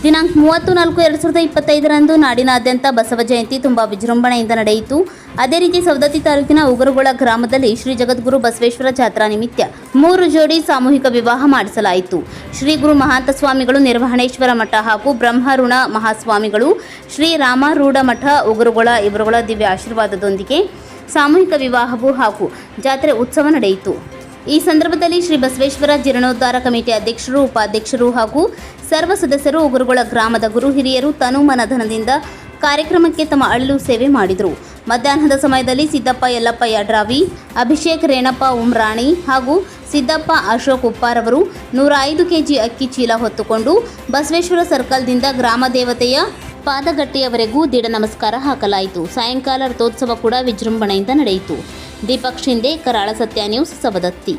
ದಿನಾಂಕ ಮೂವತ್ತು ನಾಲ್ಕು ಎರಡು ಸಾವಿರದ ಇಪ್ಪತ್ತೈದರಂದು ನಾಡಿನಾದ್ಯಂತ ಬಸವ ಜಯಂತಿ ತುಂಬ ವಿಜೃಂಭಣೆಯಿಂದ ನಡೆಯಿತು. ಅದೇ ರೀತಿ ಸವದತ್ತಿ ತಾಲೂಕಿನ ಉಗರುಗೊಳ ಗ್ರಾಮದಲ್ಲಿ ಶ್ರೀ ಜಗದ್ಗುರು ಬಸವೇಶ್ವರ ಜಾತ್ರಾ ನಿಮಿತ್ತ ಮೂರು ಜೋಡಿ ಸಾಮೂಹಿಕ ವಿವಾಹ ಮಾಡಿಸಲಾಯಿತು. ಶ್ರೀ ಗುರು ಮಹಾಂತ ಸ್ವಾಮಿಗಳು, ನಿರ್ವಹಣೇಶ್ವರ ಮಠ ಹಾಗೂ ಬ್ರಹ್ಮಋಣ ಮಹಾಸ್ವಾಮಿಗಳು, ಶ್ರೀ ರಾಮಾರೂಢ ಮಠ, ಉಗರುಗೊಳ ಇವರುಗಳ ದಿವ್ಯ ಆಶೀರ್ವಾದದೊಂದಿಗೆ ಸಾಮೂಹಿಕ ವಿವಾಹವು ಹಾಗೂ ಜಾತ್ರೆ ಉತ್ಸವ ನಡೆಯಿತು. ಈ ಸಂದರ್ಭದಲ್ಲಿ ಶ್ರೀ ಬಸವೇಶ್ವರ ಜೀರ್ಣೋದ್ಧಾರ ಕಮಿಟಿ ಅಧ್ಯಕ್ಷರು, ಉಪಾಧ್ಯಕ್ಷರು ಹಾಗೂ ಸರ್ವ ಸದಸ್ಯರು ಉಗುರುಗೊಳ ಗ್ರಾಮದ ಗುರು ಹಿರಿಯರು ತನು ಮನಧನದಿಂದ ಕಾರ್ಯಕ್ರಮಕ್ಕೆ ತಮ್ಮ ಅಳ್ಳು ಸೇವೆ ಮಾಡಿದರು. ಮಧ್ಯಾಹ್ನದ ಸಮಯದಲ್ಲಿ ಸಿದ್ದಪ್ಪ ಯಲ್ಲಪ್ಪ ಯಡ್ರಾವಿ, ಅಭಿಷೇಕ್ ರೇಣಪ್ಪ ಉಮ್ರಾಣಿ ಹಾಗೂ ಸಿದ್ದಪ್ಪ ಅಶೋಕ್ ಉಪ್ಪಾರವರು ನೂರ ಐದು ಕೆಜಿ ಅಕ್ಕಿ ಚೀಲ ಹೊತ್ತುಕೊಂಡು ಬಸವೇಶ್ವರ ಸರ್ಕಲ್ದಿಂದ ಗ್ರಾಮ ದೇವತೆಯ ಪಾದಗಟ್ಟೆಯವರೆಗೂ ದಿಢ ನಮಸ್ಕಾರ ಹಾಕಲಾಯಿತು. ಸಾಯಂಕಾಲ ರಥೋತ್ಸವ ಕೂಡ ವಿಜೃಂಭಣೆಯಿಂದ ನಡೆಯಿತು. दीपक शिंदे कराळ सत्या न्यूज सवदत्ती